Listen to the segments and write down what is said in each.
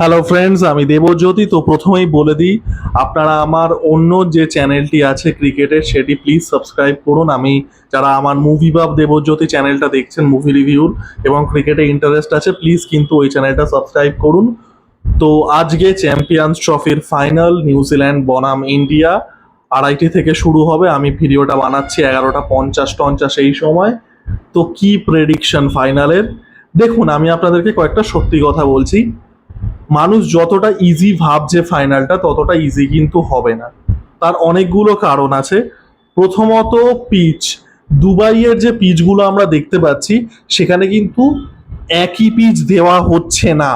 Hello friends আমি দেবজ্যোতি। তো প্রথমেই বলে দিই, আপনারা আমার অন্য যে চ্যানেলটি আছে ক্রিকেটের, সেটি প্লিজ সাবস্ক্রাইব করুন। আমি যারা আমার মুভি বাব দেবজ্যোতি চ্যানেলটা দেখছেন মুভি রিভিউর এবং ক্রিকেটে ইন্টারেস্ট আছে প্লিজ কিন্তু ওই চ্যানেলটা সাবস্ক্রাইব করুন। তো আজকে চ্যাম্পিয়ন্স ট্রফির ফাইনাল নিউজিল্যান্ড বনাম ইন্ডিয়া আড়াইটি থেকে শুরু হবে। আমি ভিডিওটা বানাচ্ছি এগারোটা পঞ্চাশ টঞ্চাশ এই সময়। তো কি প্রেডিকশন ফাইনালের দেখুন, আমি আপনাদেরকে কয়েকটা সত্যি কথা বলছি। মানুষ যতটা ইজি ভাবছে ফাইনালটা ততটা ইজি কিন্তু হবে না। তার অনেকগুলো কারণ আছে। প্রথমত পিচ দুবাইয়ের যে পিচগুলো আমরা দেখতে পাচ্ছি, সেখানে কিন্তু একই পিচ দেওয়া হচ্ছে না।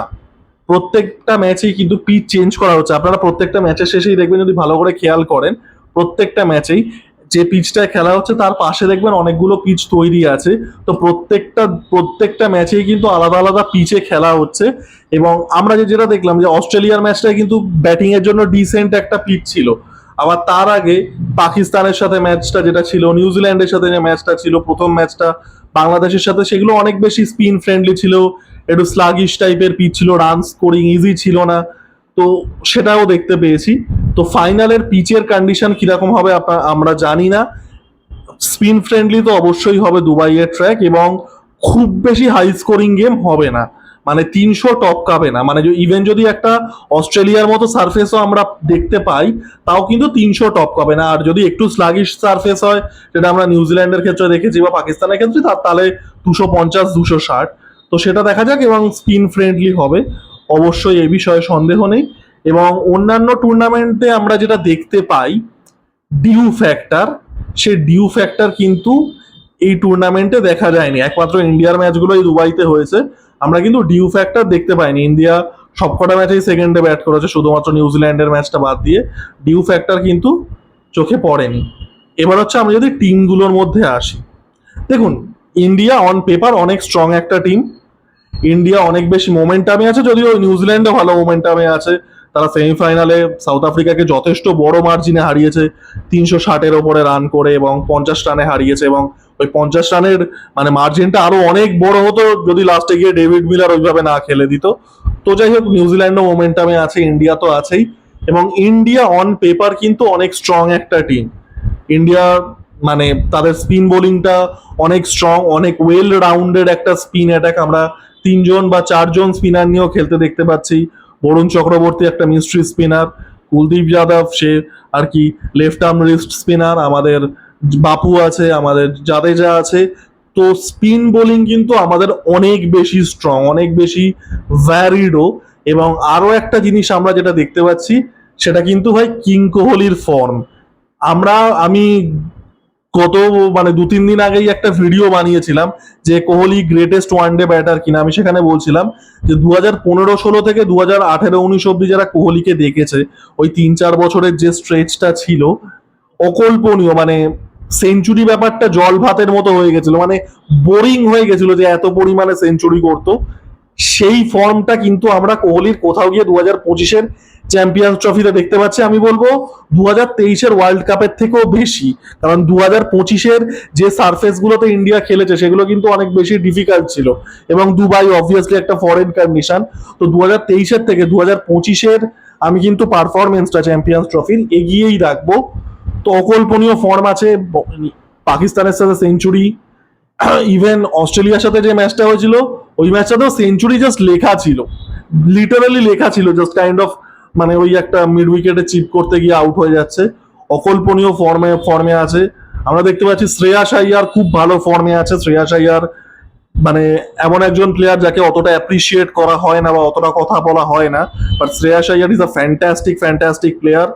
প্রত্যেকটা ম্যাচেই কিন্তু পিচ চেঞ্জ করা হচ্ছে। আপনারা প্রত্যেকটা ম্যাচের শেষেই দেখবেন যদি ভালো করে খেয়াল করেন, প্রত্যেকটা ম্যাচেই যে পিচটায় খেলা হচ্ছে, তার পাশে দেখবেন অনেকগুলো পিচ তৈরি আছে। তো প্রত্যেকটা প্রত্যেকটা ম্যাচেই কিন্তু আলাদা আলাদা পিচে খেলা হচ্ছে। এবং আমরা যে যেটা দেখলাম যে অস্ট্রেলিয়ার ম্যাচটায় কিন্তু ব্যাটিং এর জন্য ডিসেন্ট একটা পিচ ছিল। আবার তার আগে পাকিস্তানের সাথে ম্যাচটা যেটা ছিল নিউজিল্যান্ডের সাথে যে ম্যাচটা ছিল, প্রথম ম্যাচটা বাংলাদেশের সাথে, সেগুলো অনেক বেশি স্পিন ফ্রেন্ডলি ছিল। একটু স্লাগিশ টাইপের পিচ ছিল রান স্কোরিং ইজি ছিল না। তো সেটাও দেখতে পেয়েছি। তো ফাইনালের পিচের কন্ডিশন কীরকম হবে আমরা জানি না। স্পিন ফ্রেন্ডলি তো অবশ্যই হবে দুবাইয়ের ট্র্যাক এবং খুব বেশি হাই স্কোরিং গেম হবে না। মানে তিনশো টপ কাবে না। মানে ইভেন যদি একটা অস্ট্রেলিয়ার মতো সারফেসও আমরা দেখতে পাই, তাও কিন্তু তিনশো টপ কাবে না। আর যদি একটু স্লাগিশ সারফেস হয়, যেটা আমরা নিউজিল্যান্ডের ক্ষেত্রে দেখেছি বা পাকিস্তানের ক্ষেত্রে, তার তাহলে দুশো পঞ্চাশ, দুশো ষাট। তো সেটা দেখা যাক এবং স্পিন ফ্রেন্ডলি হবে। অবশ্যই এ বিষয়ে সন্দেহ নেই। এবং অন্যান্য টুর্নামেন্টে আমরা যেটা দেখতে পাই ডিউ ফ্যাক্টর সে ডিউ ফ্যাক্টর কিন্তু এই টুর্নামেন্টে দেখা যায়নি। একমাত্র ইন্ডিয়ার ম্যাচগুলো এই দুবাইতে হয়েছে। আমরা কিন্তু ডিউ ফ্যাক্টর দেখতে পাইনি। ইন্ডিয়া সবকটা ম্যাচেই সেকেন্ডে ব্যাট করেছে, শুধুমাত্র নিউজিল্যান্ডের ম্যাচটা বাদ দিয়ে। ডিউ ফ্যাক্টর কিন্তু চোখে পড়েনি। এবার হচ্ছে আমরা যদি টিমগুলোর মধ্যে আসি। দেখুন ইন্ডিয়া অন পেপার অনেক স্ট্রং একটা টিম ইন্ডিয়া অনেক বেশি মোমেন্টামে আছে, যদিও নিউজিল্যান্ডও ভালো মোমেন্টামে আছে। তারা সেমিফাইনালে সাউথ আফ্রিকাকে যথেষ্ট বড় মার্জিনে হারিয়েছে, তিনশো ষাটের ওপরে রান করে এবং পঞ্চাশ রানে হারিয়েছে এবং ওই পঞ্চাশ রানের মানে মার্জিনটা আরও অনেক বড় হতো যদি লাস্টে গিয়ে ডেভিড মিলার ওইভাবে না খেলে দিত। তো যাই হোক নিউজিল্যান্ডও মোমেন্টামে আছে ইন্ডিয়া তো আছেই এবং ইন্ডিয়া অন পেপার কিন্তু অনেক স্ট্রং একটা টিম ইন্ডিয়া মানে তাদের স্পিন বোলিংটা অনেক স্ট্রং অনেক ওয়েল রাউন্ডেড একটা স্পিন অ্যাটাক আমরা তিনজন বা চারজন স্পিনার নিয়েও খেলতে দেখতে পাচ্ছি। বরুণ চক্রবর্তী একটা মিস্ট্রি স্পিনার কুলদীপ যাদব, সে আর কি লেফট আর্ম রিস্ট স্পিনার আমাদের বাপু আছে, আমাদের জাদেজা আছে। তো স্পিন বোলিং কিন্তু আমাদের অনেক বেশি স্ট্রং অনেক বেশি ভ্যারিডও এবং আরও একটা জিনিস আমরা যেটা দেখতে পাচ্ছি, সেটা কিন্তু ভাই কিং কোহলির ফর্ম আমরা, আমি গত মানে দু, তিন দিন আগেই একটা ভিডিও বানিয়েছিলাম যে Kohli greatest one day batter কিনা, আমি সেখানে বলছিলাম যে দু হাজার পনেরো ষোলো থেকে দু হাজার আঠেরো উনিশ অব্দি যারা কোহলিকে দেখেছে, ওই তিন, চার বছরের যে স্ট্রেচটা ছিল, অকল্পনীয় মানে সেঞ্চুরি ব্যাপারটা জল ভাতের মতো হয়ে গেছিল মানে বোরিং হয়ে গেছিল যে এত পরিমাণে সেঞ্চুরি করতো। সেই ফর্মটা কিন্তু আমরা কোহলির কোথাও গিয়ে দু হাজার পঁচিশের চ্যাম্পিয়ন্স ট্রফিতে দেখতে পাচ্ছি, আমি বলব দু হাজার তেইশের ওয়ার্ল্ড কাপের থেকেও বেশি। কারণ দু হাজার পঁচিশের যে সারফেস গুলোতে ইন্ডিয়া খেলেছে, সেগুলো কিন্তু অনেক বেশি ডিফিকাল্ট ছিল। এবং দুবাই অবভিয়াসলি একটা ফরেন কন্ডিশন তো দু হাজার তেইশের থেকে দু হাজার পঁচিশের আমি কিন্তু পারফরমেন্সটা চ্যাম্পিয়ন্স ট্রফির এগিয়েই রাখব। তো অকল্পনীয় ফর্ম আছে পাকিস্তানের সাথে সেঞ্চুরি ইভেন অস্ট্রেলিয়ার সাথে যে ম্যাচটা হয়েছিল, ওই ম্যাচটাতেও সেঞ্চুরি জাস্ট লেখা ছিল। লিটারালি লেখা ছিল জাস্ট কাইন্ড অফ মানে ওই একটা মিড উইকেটে চিপ করতে গিয়ে আউট হয়ে যাচ্ছে। অকল্পনীয় ফর্মে ফর্মে আছে। আমরা দেখতে পাচ্ছি শ্রেয়াস আইয়ার খুব ভালো ফর্মে আছে। শ্রেয়াস আইয়ার মানে এমন একজন প্লেয়ার যাকে অতটা অ্যাপ্রিসিয়েট করা হয় না বা অতটা কথা বলা হয় না। But Shreyas Iyer is a fantastic fantastic player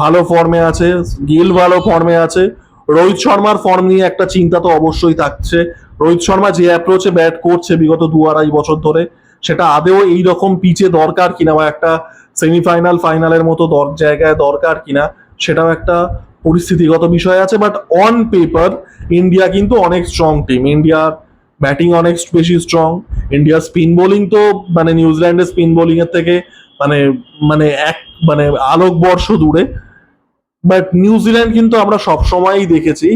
ভালো ফর্মে আছে। গিল ভালো ফর্মে আছে। রোহিত শর্মার ফর্ম নিয়ে একটা চিন্তা তো অবশ্যই থাকছে। রোহিত শর্মা যে অ্যাপ্রোচে ব্যাট করছে বিগত দু আড়াই বছর ধরে, সেটা আদেও এই রকম পিচে দরকার কিনা বা একটা সেমিফাইনাল ফাইনালের মতো জায়গায় দরকার কিনা, সেটাও একটা পরিস্থিতিগত বিষয় আছে। বাট অন পেপার ইন্ডিয়া কিন্তু অনেক স্ট্রং টিম ইন্ডিয়ার ব্যাটিং অনেক বেশি স্ট্রং ইন্ডিয়ার স্পিন বোলিং তো মানে নিউজিল্যান্ডের স্পিন বোলিং এর থেকে মানে মানে এক মানে আলোক বর্ষ দূরে। বাট নিউজিল্যান্ড কিন্তু আমরা সব সময়ই দেখেছি,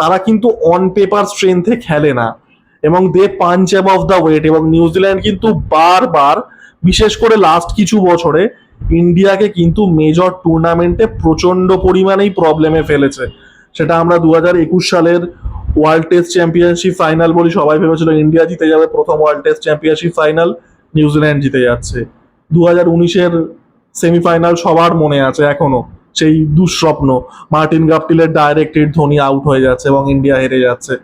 তারা কিন্তু অন পেপার স্ট্রেংথে খেলে না। এবং they punch above the weight এবং নিউজিল্যান্ড কিন্তু বারবার, বিশেষ করে লাস্ট কিছু বছরে, ইন্ডিয়াকে কিন্তু মেজর টুর্নামেন্টে প্রচণ্ড পরিমাণেই প্রবলেমে ফেলেছে। সেটা আমরা দু হাজার একুশ সালের ওয়ার্ল্ড টেস্ট চ্যাম্পিয়নশিপ ফাইনাল বলি, সবাই ভেবেছিল ইন্ডিয়া জিতে যাবে, প্রথম world test championship final New Zealand জিতে যাচ্ছে। দু হাজার উনিশের সেমিফাইনাল সবার মনে আছে, এখনও। সেই দুঃস্বপ্ন। মার্টিন গাপটিলের ডাইরেক্ট হিট ধোনি আউট হয়ে যাচ্ছে এবং ইন্ডিয়া হেরে যাচ্ছে।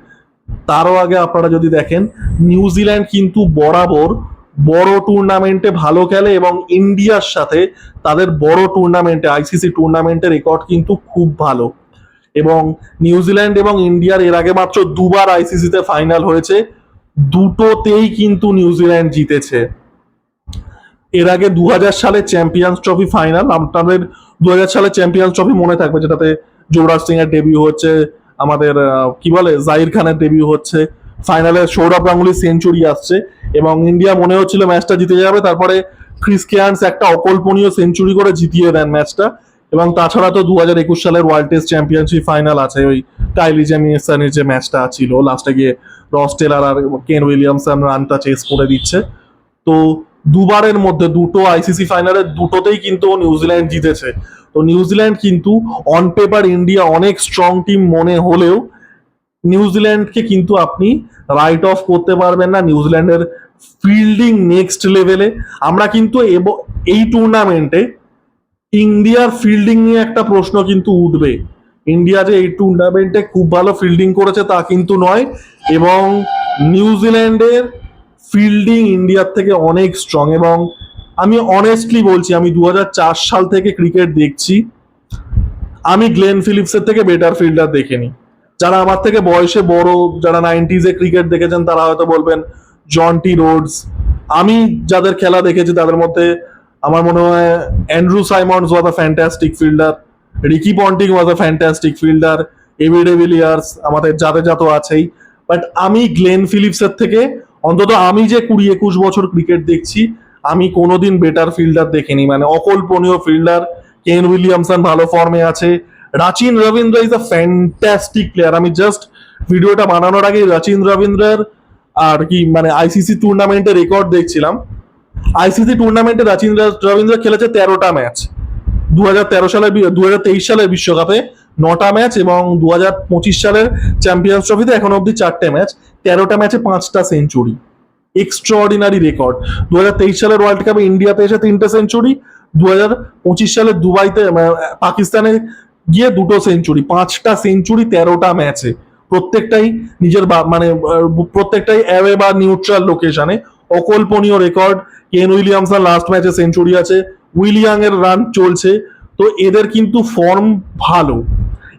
তারও আগে আপনারা যদি দেখেন নিউজিল্যান্ড কিন্তু বরাবর বড় টুর্নামেন্টে ভালো খেলে এবং ইন্ডিয়ার সাথে তাদের বড় টুর্নামেন্টে আইসিসি টুর্নামেন্টের রেকর্ড কিন্তু খুব ভালো। এবং নিউজিল্যান্ড এবং ইন্ডিয়ার এর আগে মাত্র দুবার আইসিসিতে ফাইনাল হয়েছে। দুটোতেই কিন্তু নিউজিল্যান্ড জিতেছে। এর আগে দু হাজার সালে চ্যাম্পিয়ন্স ট্রফি ফাইনাল আপনাদের দু সালে চ্যাম্পিয়ন্স ট্রফি মনে থাকবে, যেটাতে যুবরাজ সিং এর ডেবিউ হচ্ছে, আমাদের কি বলে, জাহির খানের ডেবিউ হচ্ছে ফাইনালে সৌরভ গাঙ্গুলির সেঞ্চুরি আসছে, এবং ইন্ডিয়া মনে হচ্ছিল ম্যাচটা জিতে যাবে, তারপরে ক্রিস কেয়ান্স একটা অকল্পনীয় সেঞ্চুরি করে জিতিয়ে দেন ম্যাচটা এবং তাছাড়া তো দু হাজার একুশ সালের ওয়ার্ল্ড টেস্ট চ্যাম্পিয়নশিপ ফাইনাল আছে, ওই কাইলি জ্যামিসনের যে ম্যাচটা ছিল লাস্টে গিয়ে রস টেলার আর কেন উইলিয়ামসন রানটা চেস করে দিচ্ছে, তো দুবারের মধ্যে দুটো আইসিসি ফাইনালের দুটোতেই কিন্তু নিউজিল্যান্ড জিতেছে। তো নিউজিল্যান্ড কিন্তু অন পেপার ইন্ডিয়া অনেক স্ট্রং টিম মনে হলেও নিউজিল্যান্ডকে কিন্তু আপনি রাইট অফ করতে পারবেন না। নিউজিল্যান্ডের ফিল্ডিং নেক্সট লেভেলে আমরা কিন্তু এই টুর্নামেন্টে ইন্ডিয়ার ফিল্ডিং নিয়ে একটা প্রশ্ন কিন্তু উঠবে। ইন্ডিয়া যে এই টুর্নামেন্টে খুব ভালো ফিল্ডিং করেছে তা কিন্তু নয়। এবং নিউজিল্যান্ডের ফিল্ডিং ইন্ডিয়ার থেকে অনেক স্ট্রং এবং আমি অনেস্টলি বলছি, আমি দু হাজার চার সাল থেকে ক্রিকেট দেখছি। আমি গ্লেন ফিলিপসের থেকে বেটার ফিল্ডার দেখিনি। যারা আমার থেকে বয়সে বড়, যারা নাইনটিজে ক্রিকেট দেখেছেন, তারা হয়তো বলবেন জন্টি রোডস আমি যাদের খেলা দেখেছি, তাদের মধ্যে আমার মনে হয় Andrew Symonds was a fantastic fielder Ricky Ponting was a fantastic fielder A B de Villiers আমাদের জাদেজা তো আছেই। বাট আমি গ্লেন ফিলিপসের থেকে অন্তত আমি যে কুড়ি একুশ বছর ক্রিকেট দেখছি, আমি কোনোদিন বেটার ফিল্ডার দেখিনি। মানে অকল্পনীয় ফিল্ডার কেন উইলিয়ামসন ভালো ফর্মে আছে। Rachin Ravindra is a fantastic player আমি জাস্ট ভিডিওটা বানানোর আগে রাচিন রবীন্দ্রের আর কি মানে আইসিসি টুর্নামেন্টের রেকর্ড দেখছিলাম। আইসিসি টুর্নামেন্টে রাচিন রবীন্দ্র খেলেছে তেরোটা ম্যাচ দু তেরো সালের দু তেইশ সালের বিশ্বকাপে। নটা ম্যাচ এবং দু হাজার পঁচিশ সালের চ্যাম্পিয়ন্স ট্রফিতে এখন অব্দি চারটে ম্যাচ, তেরোটা ম্যাচে পাঁচটা সেঞ্চুরি। Extraordinary record. দু হাজার তেইশ সালের ওয়ার্ল্ড কাপে ইন্ডিয়াতে এসে তিনটে সেঞ্চুরি দু হাজার পঁচিশ সালে দুবাইতে পাকিস্তানে গিয়ে দুটো সেঞ্চুরি, পাঁচটা সেঞ্চুরি, তেরোটা ম্যাচে। প্রত্যেকটাই নিজের মানে প্রত্যেকটাই অ্যাওয়ে বা নিউট্রাল লোকেশনে। অকল্পনীয় রেকর্ড। কেন উইলিয়ামসন লাস্ট ম্যাচে সেঞ্চুরি আছে। উইলিয়াং এর রান চলছে। তো এদের কিন্তু ফর্ম ভালো।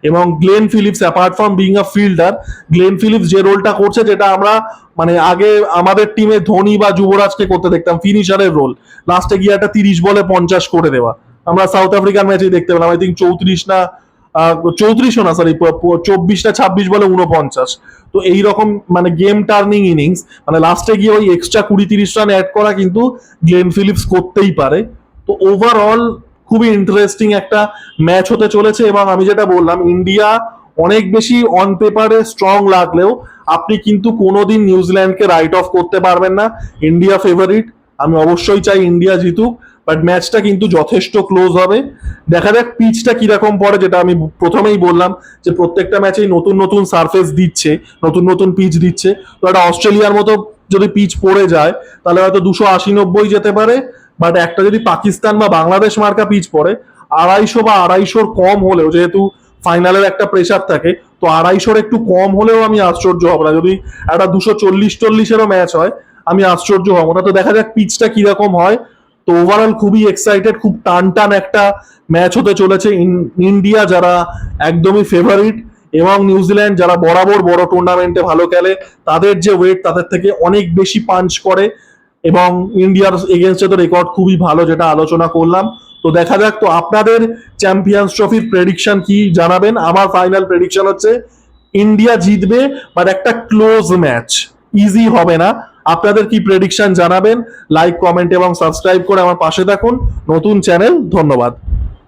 এবং Glenn Phillips apart from being a fielder Glenn Phillips যে রোলটা করছে, যেটা আমরা মানে আগে আমাদের টিমে ধোনি বা যুবরাজকে করতে দেখতাম ফিনিশারের রোল লাস্টে গিয়ে একটা তিরিশ বলে পঞ্চাশ করে দেওয়া। আমরা সাউথ আফ্রিকার ম্যাচেই দেখতে পেলাম। আই থিঙ্ক চৌত্রিশ না চৌত্রিশও না সরি চব্বিশ না, ছাব্বিশ বলে উনপঞ্চাশ তো এই রকম মানে গেম টার্নিং ইনিংস মানে লাস্টে গিয়ে ওই এক্সট্রা কুড়ি তিরিশ রান অ্যাড করা কিন্তু গ্লেন ফিলিপস করতেই পারে। তো ওভারঅল খুবই ইন্টারেস্টিং একটা ম্যাচ হতে চলেছে এবং আমি যেটা বললাম ইন্ডিয়া অনেক বেশি অন পেপারে স্ট্রং লাগলেও আপনি কিন্তু কোনোদিন নিউজিল্যান্ডকে রাইট অফ করতে পারবেন না। ইন্ডিয়া ফেভারিট আমি অবশ্যই চাই ইন্ডিয়া জিতুক বাট ম্যাচটা কিন্তু যথেষ্ট ক্লোজ হবে। দেখা যাক পিচটা কীরকম পড়ে, যেটা আমি প্রথমেই বললাম যে প্রত্যেকটা ম্যাচেই নতুন নতুন সারফেস দিচ্ছে, নতুন নতুন পিচ দিচ্ছে। তো একটা অস্ট্রেলিয়ার মতো যদি পিচ পড়ে যায়, তাহলে হয়তো দুশো আশি নব্বই যেতে পারে। বাট একটা যদি পাকিস্তান বা বাংলাদেশ মার্কা পিচ পড়ে, আড়াইশো বা আড়াইশোর কম হলেও, যেহেতু ফাইনালের একটা প্রেশার থাকে, তো আড়াইশোর একটু কম হলেও আমি আশ্চর্য হব না। যদি একটা দুশো চল্লিশ চল্লিশেরও ম্যাচ হয়, আমি আশ্চর্য হব না। তো দেখা যাক পিচটা কীরকম হয়। তো ওভারঅল খুবই এক্সাইটেড খুব টান টান একটা ম্যাচ হতে চলেছে ইন- ইন্ডিয়া যারা একদমই ফেভারিট এবং নিউজিল্যান্ড যারা বরাবর বড় টুর্নামেন্টে ভালো খেলে, তাদের যে ওয়েট তাদের থেকে অনেক বেশি পাঞ্চ করে। এবং ইন্ডিয়ার এগেনস্টে তো রেকর্ড খুবই ভালো যেটা আলোচনা করলাম। তো দেখা যাক, তো আপনাদের চ্যাম্পিয়ন্স ট্রফির প্রেডিকশন কি জানাবেন? আমার ফাইনাল প্রেডিকশন হচ্ছে ইন্ডিয়া জিতবে বাট একটা ক্লোজ ম্যাচ ইজি হবে না। আপনাদের কি প্রেডিকশন জানাবেন? লাইক কমেন্ট এবং সাবস্ক্রাইব করে আমার পাশে থাকুন। নতুন চ্যানেল ধন্যবাদ।